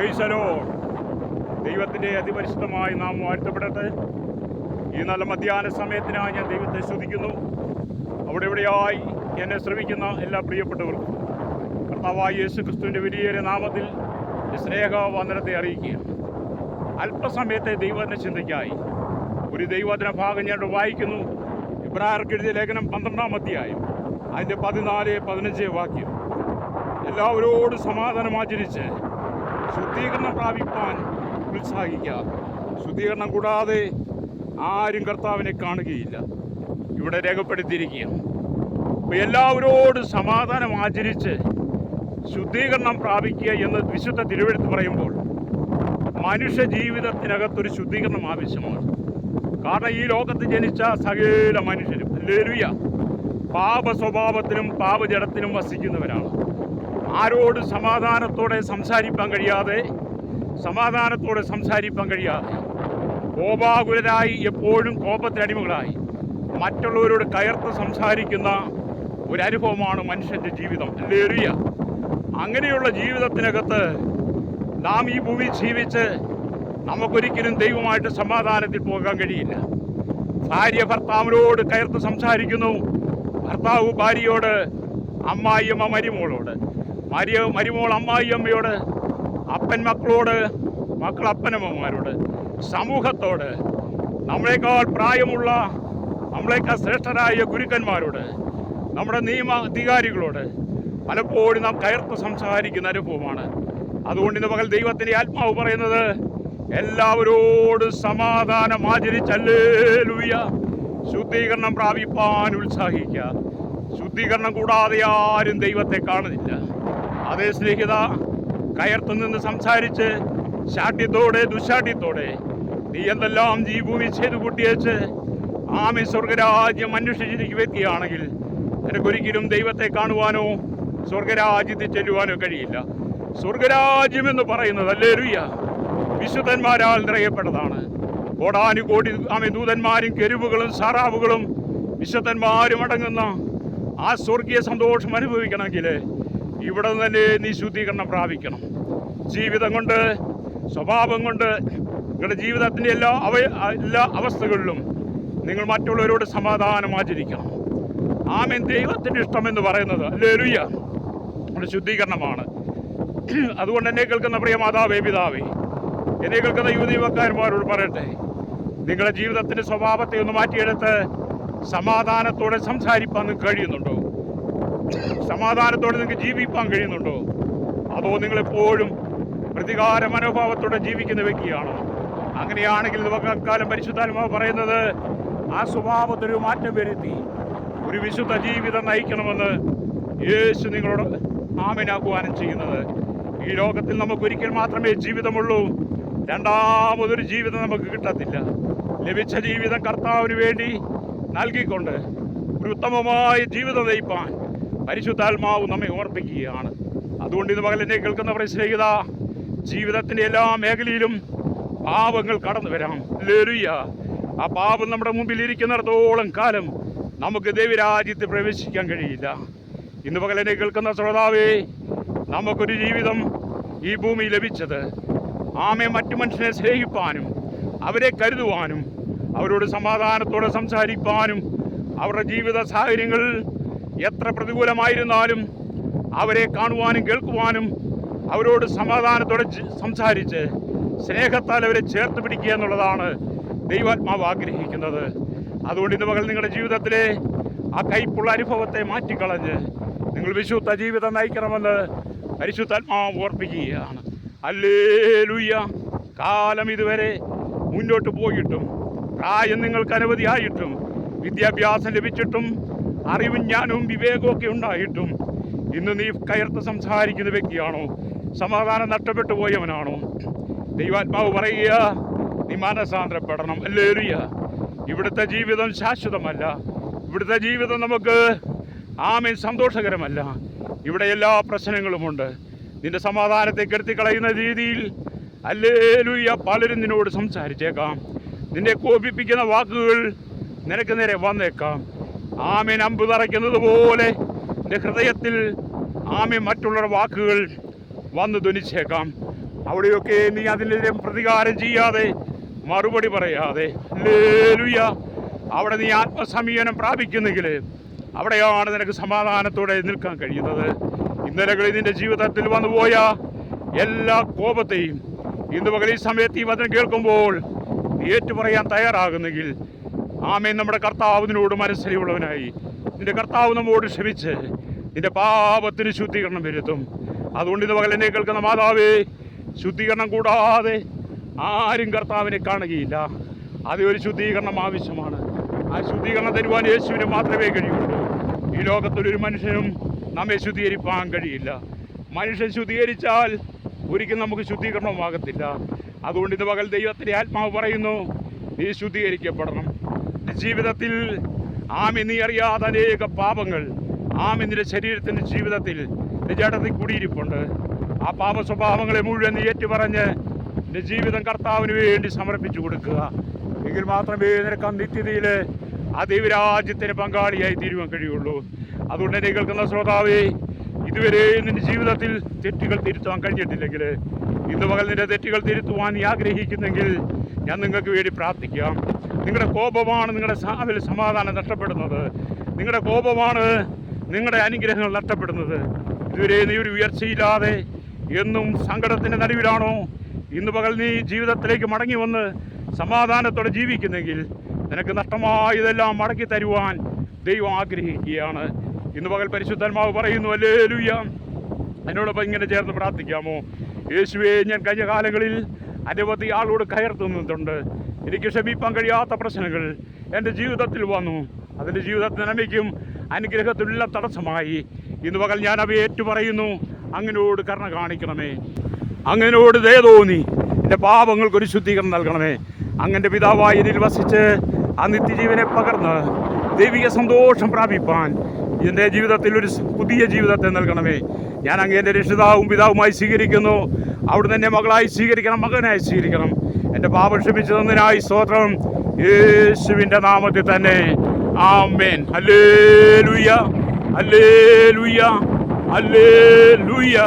പ്രൈസലോ ദൈവത്തിന്റെ അതിപരിശുദ്ധമായി നാം വാഴ്ത്തപ്പെടട്ടെ ഈ നല്ല മധ്യാഹ്ന സമയത്തിനായി ഞാൻ ദൈവത്തെ ശ്രദ്ധിക്കുന്നു അവിടെ ഇവിടെയായി എന്നെ ശ്രമിക്കുന്ന എല്ലാ പ്രിയപ്പെട്ടവർക്കും കർത്താവായ യേശു ക്രിസ്തുവിന്റെ വലിയ നാമത്തിൽ സ്നേഹ വന്ദനത്തെ അറിയിക്കുക അല്പസമയത്തെ ദൈവത്തിന്റെ ചിന്തയ്ക്കായി. ഒരു ദൈവത്തിന്റെ ഭാഗം ഞാൻ വായിക്കുന്നു. ഇബ്രാഹർക്കെഴുതിയ ലേഖനം പന്ത്രണ്ടാം അധ്യായം അതിന്റെ പതിനാല് പതിനഞ്ച് വാക്യം. എല്ലാവരോടും സമാധാനം ആചരിച്ച് ശുദ്ധീകരണം പ്രാപിപ്പാൻ ഉത്സാഹിക്കുക. ശുദ്ധീകരണം കൂടാതെ ആരും കർത്താവിനെ കാണുകയില്ല. ഇവിടെ രേഖപ്പെടുത്തിയിരിക്കുക അപ്പോൾ എല്ലാവരോടും സമാധാനം ആചരിച്ച് ശുദ്ധീകരണം പ്രാപിക്കുക എന്ന് വിശുദ്ധ തിരുവെഴുത്ത് പറയുമ്പോൾ മനുഷ്യ ജീവിതത്തിനകത്തൊരു ശുദ്ധീകരണം ആവശ്യമാണ്. കാരണം ഈ ലോകത്ത് ജനിച്ച സകല മനുഷ്യരും ലരുവിയ പാപ സ്വഭാവത്തിനും പാപജടത്തിനും വസിക്കുന്നവരാണ്. ആരോട് സമാധാനത്തോടെ സംസാരിപ്പാൻ കഴിയാതെ സമാധാനത്തോടെ സംസാരിപ്പാൻ കഴിയാതെ കോപാകുലരായി എപ്പോഴും കോപത്തിനടിമകളായി മറ്റുള്ളവരോട് കയർത്ത് സംസാരിക്കുന്ന ഒരു അനുഭവമാണ് മനുഷ്യന്റെ ജീവിതം. ലേറിയ അങ്ങനെയുള്ള ജീവിതത്തിനകത്ത് നാം ഈ ഭൂമി ജീവിച്ച് നമുക്കൊരിക്കലും ദൈവമായിട്ട് സമാധാനത്തിൽ പോകാൻ കഴിയില്ല. ഭാര്യ ഭർത്താവിനോട് കയർത്ത് സംസാരിക്കുന്നു. ഭർത്താവ് ഭാര്യയോട് അമ്മായിയമ്മ മരുമോളോട്. മരിയ മരുമോൾ അമ്മായി അമ്മയോട് അപ്പൻ മക്കളോട് മക്കൾ അപ്പനമ്മമാരോട് സമൂഹത്തോട് നമ്മളെക്കാൾ പ്രായമുള്ള നമ്മളെക്കാൾ ശ്രേഷ്ഠരായ ഗുരുക്കന്മാരോട് നമ്മുടെ നിയമ അധികാരികളോട് പലപ്പോഴും നാം കയർത്ത് സംസാരിക്കുന്ന അനുഭവമാണ്. അതുകൊണ്ട് ഇന്ന് പകൽ ദൈവത്തിന്റെ ആത്മാവ് പറയുന്നത് എല്ലാവരോട് സമാധാനം ആചരിച്ചല്ലേ ശുദ്ധീകരണം പ്രാപിപ്പാൻ ഉത്സാഹിക്കുക. ശുദ്ധീകരണം കൂടാതെ ആരും ദൈവത്തെ കാണുന്നില്ല. അതേ സ്നേഹിത കയർത്തു നിന്ന് സംസാരിച്ച് ശാഠ്യത്തോടെ ദുശാഠ്യത്തോടെ നീ എന്തെല്ലാം ഈ ഭൂമി ചെയ്തു കൂട്ടിയേച്ച് ആമി സ്വർഗരാജ്യം അന്വേഷിച്ചിരിക്കും വ്യക്തിയാണെങ്കിൽ നിനക്കൊരിക്കലും ദൈവത്തെ കാണുവാനോ സ്വർഗരാജ്യത്തിൽ ചെല്ലുവാനോ കഴിയില്ല. സ്വർഗരാജ്യം എന്ന് പറയുന്നത് അല്ലേ രുയ്യ വിശുദ്ധന്മാരാൽ നിറയപ്പെട്ടതാണ്. കോടാനുകോടി ആമി ദൂതന്മാരും കെരുവുകളും സാറാവുകളും വിശുദ്ധന്മാരും അടങ്ങുന്ന ആ സ്വർഗീയ സന്തോഷം അനുഭവിക്കണമെങ്കിൽ ഇവിടെ തന്നെ നീ ശുദ്ധീകരണം പ്രാപിക്കണം. ജീവിതം കൊണ്ട് സ്വഭാവം കൊണ്ട് നിങ്ങളുടെ ജീവിതത്തിന്റെ എല്ലാ അവ എല്ലാ അവസ്ഥകളിലും നിങ്ങൾ മറ്റുള്ളവരോട് സമാധാനം ആചരിക്കണം ആമേൻ. ദൈവത്തിന്റെ ഇഷ്ടമെന്ന് പറയുന്നത് അല്ലേ ലുയ്യ നമ്മുടെ ശുദ്ധീകരണമാണ്. അതുകൊണ്ട് എന്നെ കേൾക്കുന്ന പ്രിയ മാതാവേ പിതാവേ എന്നെ കേൾക്കുന്ന യുവതി യുവക്കാരന്മാരോട് പറയട്ടെ. നിങ്ങളുടെ ജീവിതത്തിന്റെ സ്വഭാവത്തെ ഒന്ന് മാറ്റിയെടുത്ത് സമാധാനത്തോടെ സംസാരിപ്പാൻ നിങ്ങൾക്ക് കഴിയുന്നുണ്ടോ? സമാധാനത്തോടെ നിങ്ങൾക്ക് ജീവിപ്പാൻ കഴിയുന്നുണ്ടോ? അതോ നിങ്ങൾ എപ്പോഴും പ്രതികാര മനോഭാവത്തോടെ ജീവിക്കുന്ന വ്യക്തിയാണോ? അങ്ങനെയാണെങ്കിൽ കാലം പരിശുദ്ധാത്മാവ് പറയുന്നത് ആ സ്വഭാവത്തൊരു മാറ്റം വരുത്തി ഒരു വിശുദ്ധ ജീവിതം നയിക്കണമെന്ന് യേശു നിങ്ങളോട് ആമനാക്കുവാനും ചെയ്യുന്നത്. ഈ ലോകത്തിൽ നമുക്ക് ഒരിക്കൽ മാത്രമേ ജീവിതമുള്ളൂ. രണ്ടാമതൊരു ജീവിതം നമുക്ക് കിട്ടത്തില്ല. ലഭിച്ച ജീവിതം കർത്താവിന് വേണ്ടി നൽകിക്കൊണ്ട് ഒരു ഉത്തമമായ ജീവിതം നയിപ്പാൻ പരിശുദ്ധാത്മാവ് നമ്മെ ഓർപ്പിക്കുകയാണ്. അതുകൊണ്ട് ഇത് മകലിനെ കേൾക്കുന്നവരെ സ്നേഹിത ജീവിതത്തിന്റെ എല്ലാ മേഖലയിലും പാപങ്ങൾ കടന്നു വരാം. ലേറിയ ആ പാപം നമ്മുടെ മുമ്പിൽ ഇരിക്കുന്നിടത്തോളം കാലം നമുക്ക് ദൈവരാജ്യത്തിൽ പ്രവേശിക്കാൻ കഴിയില്ല. ഇന്ന് പകലിനെ കേൾക്കുന്ന ശ്രോതാവേ നമുക്കൊരു ജീവിതം ഈ ഭൂമി ലഭിച്ചത് ആമെ മറ്റു മനുഷ്യനെ സ്നേഹിപ്പാനും അവരെ കരുതുവാനും അവരോട് സമാധാനത്തോടെ സംസാരിപ്പാനും അവരുടെ ജീവിത സാഹചര്യങ്ങൾ എത്ര പ്രതികൂലമായിരുന്നാലും അവരെ കാണുവാനും കേൾക്കുവാനും അവരോട് സമാധാനത്തോടെ സംസാരിച്ച് സ്നേഹത്താൽ അവരെ ചേർത്ത് പിടിക്കുക എന്നുള്ളതാണ് ദൈവാത്മാവ് ആഗ്രഹിക്കുന്നത്. അതുകൊണ്ട് ഇന്ന് മകൾ നിങ്ങളുടെ ജീവിതത്തിലെ ആ കൈപ്പുള്ള അനുഭവത്തെ മാറ്റിക്കളഞ്ഞ് നിങ്ങൾ വിശുദ്ധ ജീവിതം നയിക്കണമെന്ന് പരിശുദ്ധാത്മാവ് ഓർപ്പിക്കുകയാണ്. അല്ലേ കാലം ഇതുവരെ മുന്നോട്ട് പോയിട്ടും പ്രായം നിങ്ങൾക്ക് അനവധിയായിട്ടും വിദ്യാഭ്യാസം ലഭിച്ചിട്ടും അറിവും ജ്ഞാനവും വിവേകവും ഉണ്ടായിട്ടും ഇന്ന് നീ കയർത്ത് സംസാരിക്കുന്ന വ്യക്തിയാണോ? സമാധാനം നഷ്ടപ്പെട്ടു പോയവനാണോ? ദൈവാത്മാവ് പറയുക നീ മാനസാന്തരപ്പെടണം. അല്ലേറിയ ഇവിടുത്തെ ജീവിതം ശാശ്വതമല്ല. ഇവിടുത്തെ ജീവിതം നമുക്ക് ആമേൻ സന്തോഷകരമല്ല. ഇവിടെ എല്ലാ പ്രശ്നങ്ങളുമുണ്ട്. നിന്റെ സമാധാനത്തെ കെടുത്തി കളയുന്ന രീതിയിൽ അല്ലേലുയ്യ പലരും നിന്നോട് സംസാരിച്ചേക്കാം. നിന്നെ കോപിപ്പിക്കുന്ന വാക്കുകൾ നിനക്ക് നേരെ വന്നേക്കാം. ആമേൻ അമ്പ് തറയ്ക്കുന്നത് പോലെ എന്റെ ഹൃദയത്തിൽ ആമേൻ മറ്റുള്ള വാക്കുകൾ വന്ന് ധ്വനിച്ചേക്കാം. അവിടെയൊക്കെ നീ അതിനെതിരെ പ്രതികാരം ചെയ്യാതെ മറുപടി പറയാതെ. ഹല്ലേലൂയ. അവിടെ നീ ആത്മസമീപനം പ്രാപിക്കുന്നെങ്കിൽ അവിടെയാണ് നിനക്ക് സമാധാനത്തോടെ നിൽക്കാൻ കഴിയുന്നത്. ഇന്നലകളിൽ നിന്റെ ജീവിതത്തിൽ വന്നുപോയ എല്ലാ കോപത്തെയും ഇന്ന് പകൽ ഈ സമയത്ത് ഈ വചനം കേൾക്കുമ്പോൾ ഏറ്റുപറയാൻ തയ്യാറാകുന്നെങ്കിൽ ആമേൻ. നമ്മുടെ കർത്താവിനോട് മനസ്സിലുള്ളവനായി. നിന്റെ കർത്താവ് നമ്മോട് ക്ഷമിച്ച്. നിന്റെ പാപത്തിന് ശുദ്ധീകരണം വരുത്തും. അതുകൊണ്ട് ഇത് പകലെന്നെ കേൾക്കുന്ന മാതാവേ ശുദ്ധീകരണം കൂടാതെ ആരും കർത്താവിനെ കാണുകയില്ല. അത് ഒരു ശുദ്ധീകരണം ആവശ്യമാണ്. ആ ശുദ്ധീകരണം തരുവാൻ യേശുവിന് മാത്രമേ കഴിയുള്ളൂ. ഈ ലോകത്തിലൊരു മനുഷ്യനും നമ്മെ ശുദ്ധീകരിപ്പാൻ കഴിയില്ല. മനുഷ്യൻ ശുദ്ധീകരിച്ചാൽ ഒരിക്കലും നമുക്ക് ശുദ്ധീകരണമാകത്തില്ല. അതുകൊണ്ട് ഇത് പകൽ ദൈവത്തിന്റെ ആത്മാവ് പറയുന്നു നീ ശുദ്ധീകരിക്കപ്പെടണം. ജീവിതത്തിൽ ആമി നീ അറിയാതെ അനേക പാപങ്ങൾ. ആമി നിന്റെ ശരീരത്തിന്റെ ജീവിതത്തിൽ ജഡത്തിൽ കുടിയിരിപ്പുണ്ട്. ആ പാപ സ്വഭാവങ്ങളെ മുഴുവൻ നീ ഏറ്റുപറഞ്ഞ് നിന്റെ ജീവിതം കർത്താവിന് വേണ്ടി സമർപ്പിച്ചു കൊടുക്കുക. എങ്കിൽ മാത്രമേ നിനക്ക് ആ നിത്യതയിൽ ആ ദൈവരാജ്യത്തിന് പങ്കാളിയായി തീരുവാൻ കഴിയുള്ളൂ. അതുകൊണ്ട് എന്നെ കേൾക്കുന്ന ശ്രോതാവേ ഇതുവരെ നിന്റെ ജീവിതത്തിൽ തെറ്റുകൾ തിരുത്തുവാൻ കഴിഞ്ഞിട്ടില്ലെങ്കിൽ ഇന്ന് പകൽ നിന്റെ തെറ്റുകൾ തിരുത്തുവാൻ നീ ആഗ്രഹിക്കുന്നെങ്കിൽ ഞാൻ നിങ്ങൾക്ക് വേണ്ടി പ്രാർത്ഥിക്കാം. നിങ്ങളുടെ കോപമാണ് നിങ്ങളുടെ സാവിൽ സമാധാനം നഷ്ടപ്പെടുന്നത്. നിങ്ങളുടെ കോപമാണ് നിങ്ങളുടെ അനുഗ്രഹങ്ങൾ നഷ്ടപ്പെടുന്നത്. ഇതുവരെ നീ ഒരു ഉയർച്ചയില്ലാതെ എന്നും സങ്കടത്തിന്റെ നടുവിലാണോ? ഇന്ന് പകൽ നീ ജീവിതത്തിലേക്ക് മടങ്ങി വന്ന് സമാധാനത്തോടെ ജീവിക്കുന്നെങ്കിൽ നിനക്ക് നഷ്ടമായതെല്ലാം മടക്കി തരുവാൻ ദൈവം ആഗ്രഹിക്കുകയാണ്. ഇന്ന് പകൽ പരിശുദ്ധാത്മാവ് പറയുന്നു അല്ലേ ലുയ്യ എന്നോടൊപ്പം ഇങ്ങനെ ചേർന്ന് പ്രാർത്ഥിക്കാമോ? യേശുവെ ഞാൻ കഴിഞ്ഞ കാലങ്ങളിൽ അനവധി ആളോട് കയർത്തുന്നുണ്ട്. എനിക്ക് ക്ഷമിപ്പാൻ കഴിയാത്ത പ്രശ്നങ്ങൾ എന്റെ ജീവിതത്തിൽ വന്നു. അതിന്റെ ജീവിതത്തിന് നന്മയ്ക്കും അനുഗ്രഹത്തിലുള്ള തടസ്സമായി. ഇന്ന് പകൽ ഞാൻ അവ ഏറ്റുപറയുന്നു. അങ്ങനോട് കരുണ കാണിക്കണമേ. അങ്ങനോട് ദയ തോന്നി. എന്റെ പാപങ്ങൾക്കൊരു ശുദ്ധീകരണം നൽകണമേ. അങ്ങന്റെ പിതാവായി എന്നിൽ വസിച്ച് ആ നിത്യജീവനെ പകർന്ന് ദൈവിക സന്തോഷം പ്രാപിപ്പാൻ എന്റെ ജീവിതത്തിൽ ഒരു പുതിയ ജീവിതത്തെ നൽകണമേ. ഞാൻ അങ്ങ് എന്റെ രക്ഷിതാവും പിതാവുമായി സ്വീകരിക്കുന്നു. അവിടുന്ന് എന്റെ മകളായി സ്വീകരിക്കണം മകനായി സ്വീകരിക്കണം. എന്റെ പാപം ക്ഷമിച്ചു തന്നതിനായി സ്തോത്രം. യേശുവിന്റെ നാമത്തിൽ തന്നെ. ആമേൻ. ഹല്ലേലൂയ. ഹല്ലേലൂയ. ഹല്ലേലൂയ.